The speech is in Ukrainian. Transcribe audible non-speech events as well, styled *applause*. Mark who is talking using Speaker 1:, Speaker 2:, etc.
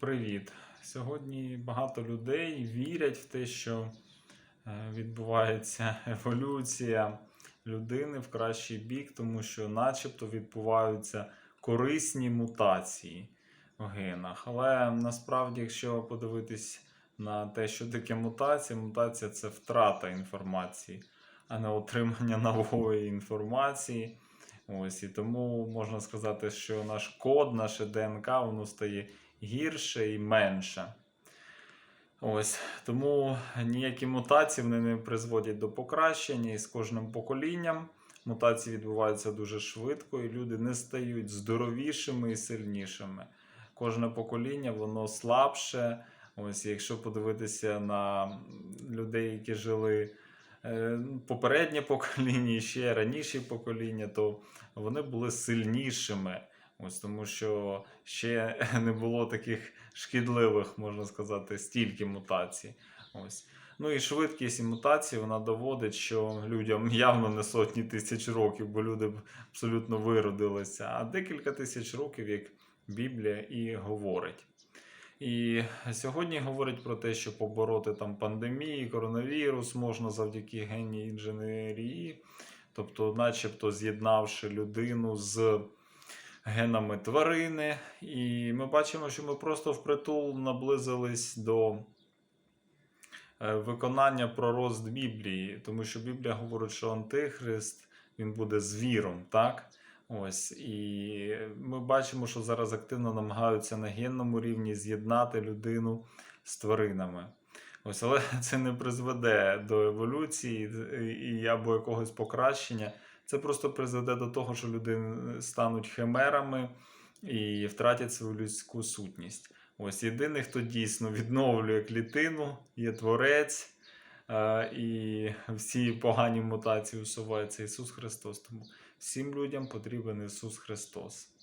Speaker 1: Привіт! Сьогодні багато людей вірять в те, що е, відбувається *laughs* еволюція людини в кращий бік, тому що, начебто, відбуваються корисні мутації в генах. Але насправді, якщо подивитись на те, що таке мутація, мутація це втрата інформації, а не отримання *laughs* нової інформації. Ось і тому можна сказати, що наш код, наше ДНК, воно стає гірше і менше. Ось тому ніякі мутації вони не призводять до покращення, і з кожним поколінням мутації відбуваються дуже швидко, і люди не стають здоровішими і сильнішими. Кожне покоління воно слабше. Ось, якщо подивитися на людей, які жили попереднє покоління ще раніше покоління, то вони були сильнішими. Ось тому що ще *laughs* не було таких шкідливих, можна сказати, стільки мутацій. Ось. Ну і швидкість і мутації вона доводить, що людям явно не сотні тисяч років, бо люди б абсолютно виродилися, а декілька тисяч років, як Біблія і говорить. І сьогодні говорить про те, що побороти там пандемії, коронавірус можна завдяки генній інженерії, тобто, начебто, з'єднавши людину з генами тварини. І ми бачимо, що ми просто впритул наблизились до е, виконання пророцтв Біблії, тому що Біблія говорить, що Антихрист він буде звіром, так? Ось і ми бачимо, що зараз активно намагаються на генному рівні з'єднати людину з тваринами. Ось, але *laughs* це не призведе до еволюції і або якогось покращення. Це просто призведе до того, що люди стануть химерами і втратять свою людську сутність. Ось єдиний, хто дійсно відновлює клітину, є творець, е, і всі погані мутації усуваються Ісус Христос. Тому всім людям потрібен Ісус Христос.